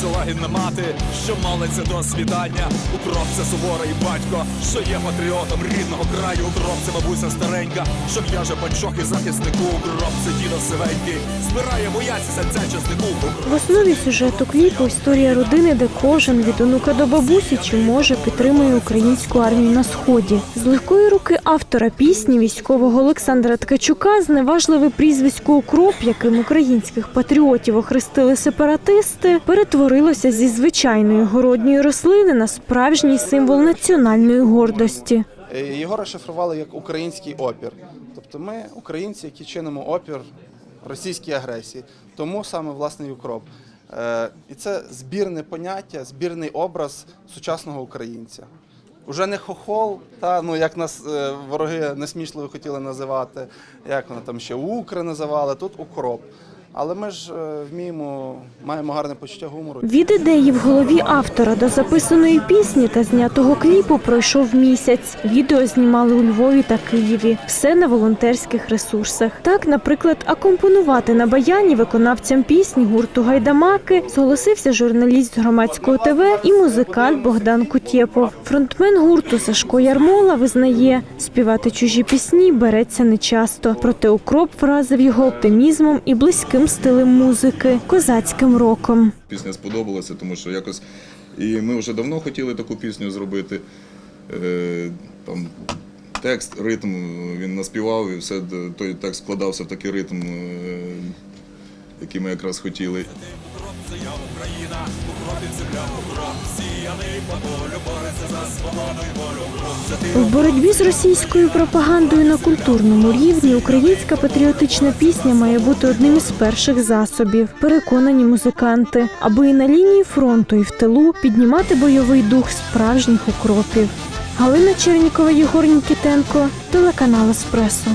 Це лагідна мати, що молиться до світання. у Укроп це і батько, що є патріотом рідного краю. У це бабуся старенька, що в'яже панчох і захиснику. у це дідо сивенький, збирає бояться серця часнику. Основі сюжету кліпу історія родини, де кожен від онука до бабусі чи може підтримує українську армію на сході. З легкої руки автора пісні військового Олександра Ткачука зневажливе прізвисько Укроп, яким українських патріотів охрестили сепаратисти, перетворилося зі звичайної городньої рослини на справжній символ національної гордості. Е, Його розшифрували як український опір. Тобто ми, українці, які чинимо опір російській агресії. Тому саме власний укроп. Е, І це збірне поняття, збірний образ сучасного українця. Уже не хохол, та ну як нас е, вороги несмішливо хотіли називати, як вони там ще укри називали, тут укроп. Але ми ж е, вміємо, маємо гарне почуття гумору. Від ідеї в голові автора до записаної пісні та знятого кліпу пройшов місяць. Відео знімали у Львові та Києві. Все на волонтерських ресурсах. Так, наприклад, акомпонувати на баяні виконавцям пісні гурту Гайдамаки зголосився журналіст громадського ТВ і музикант Богдан Кутєпов. Фронтмен гурту Сашко Ярмола визнає, співати чужі пісні береться нечасто. Проте укроп вразив його оптимізмом і близьким стилем музики, козацьким роком. Пісня сподобалася, тому що якось і ми вже давно хотіли таку пісню зробити. Е, там текст, ритм він наспівав, і все той текст складався в такий ритм, е, який ми якраз хотіли. Україна, земля, В боротьбі з російською пропагандою на культурному рівні українська патріотична пісня має бути одним із перших засобів. Переконані музиканти, аби і на лінії фронту, і в тилу піднімати бойовий дух справжніх укропів. Галина Чернікова, Єгор Нікітенко, телеканал Еспресо.